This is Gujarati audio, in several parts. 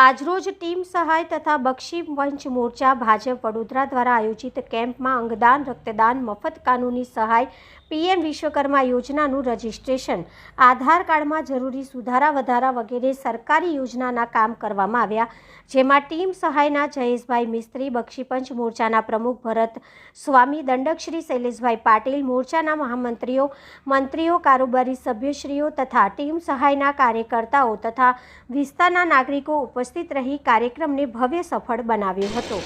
આજરોજ ટીમ સહાય તથા બક્ષી પંચ મોરચા ભાજપ વડોદરા દ્વારા આયોજિત કેમ્પમાં અંગદાન, રક્તદાન, મફત કાનૂની સહાય, પીએમ વિશ્વકર્મા યોજનાનું રજીસ્ટ્રેશન, આધાર કાર્ડમાં જરૂરી સુધારા વધારા વગેરે સરકારી યોજનાના કામ કરવામાં આવ્યા, જેમાં ટીમ સહાયના જયેશભાઈ મિસ્ત્રી બક્ષીપંચ મોરચાના પ્રમુખ ભરત સ્વામી, દંડકશ્રી શૈલેષભાઈ પાટીલ, મોરચાના મહામંત્રીઓ, મંત્રીઓ, કારોબારી સભ્યશ્રીઓ તથા ટીમ સહાયના કાર્યકર્તાઓ તથા વિસ્તારના નાગરિકો ઉપસ્થિત રહી કાર્યક્રમને ભવ્ય સફળ બનાવ્યો હતો.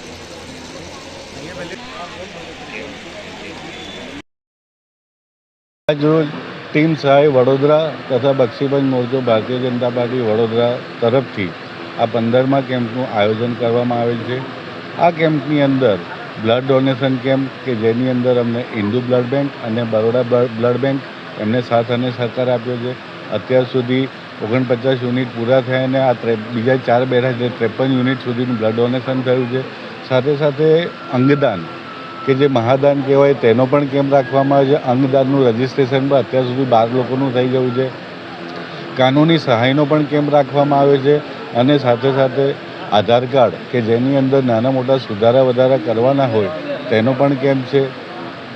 આજરોજ ટીમ સહાય વડોદરા તથા બક્ષીબંધ મોરચો ભારતીય જનતા પાર્ટી વડોદરા તરફથી આ પંદરમા કેમ્પનું આયોજન કરવામાં આવેલ છે. આ કેમ્પની અંદર બ્લડ ડોનેશન કેમ્પ, કે જેની અંદર અમને હિન્દુ બ્લડ બેંક અને બરોડા બ્લડ બેંક એમને સાથ અને સહકાર આપ્યો છે. અત્યાર સુધી ઓગણપચાસ યુનિટ પૂરા થયા અને આ બીજા ચાર બેઠા છે ત્રેપન યુનિટ સુધીનું બ્લડ ડોનેશન થયું છે. સાથે સાથે અંગદાન, કે જે મહાદાન કહેવાય તેનો પણ કેમ્પ રાખવામાં આવે છે? અંગદાનનું રજિસ્ટ્રેશન પણ અત્યાર સુધી બાર લોકોનું થઈ ગયું છે. કાનૂની સહાયનો પણ કેમ્પ રાખવામાં આવે છે? અને સાથે સાથે આધાર કાર્ડ, કે જેની અંદર નાના મોટા સુધારા વધારા કરવાના હોય તેનો પણ કેમ્પ છે?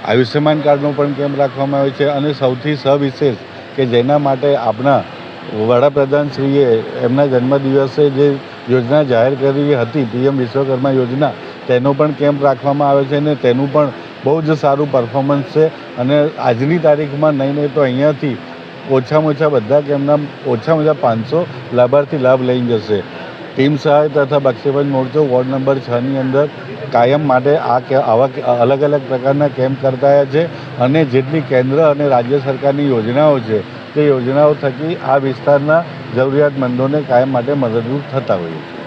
આયુષ્યમાન કાર્ડનો પણ કેમ્પ રાખવામાં આવે છે? અને સૌથી સવિશેષ, કે જેના માટે આપણા વડાપ્રધાનશ્રીએ એમના જન્મદિવસે જે યોજના જાહેર કરી હતી, પીએમ વિશ્વકર્મા યોજના, તેનો પણ કેમ્પ રાખવામાં આવે છે અને તેનું પણ બહુ જ સારું પરફોર્મન્સ છે. અને આજની તારીખમાં નહીં નહીં તો અહીંયાથી ઓછામાં ઓછા બધા કેમ્પના ઓછામાં ઓછા પાંચસો લાભાર્થી લાભ લઈ જશે. ટીમ સહાય તથા બક્ષીબંધ મોરચો વોર્ડ નંબર છની અંદર કાયમ માટે આ આવા અલગ અલગ પ્રકારના કેમ્પ કરતા છે અને જેટલી કેન્દ્ર અને રાજ્ય સરકારની યોજનાઓ છે તે યોજનાઓ થકી આ વિસ્તારના જરૂરિયાતમંદોને કાયમ માટે મદદરૂપ થતા હોઈએ છીએ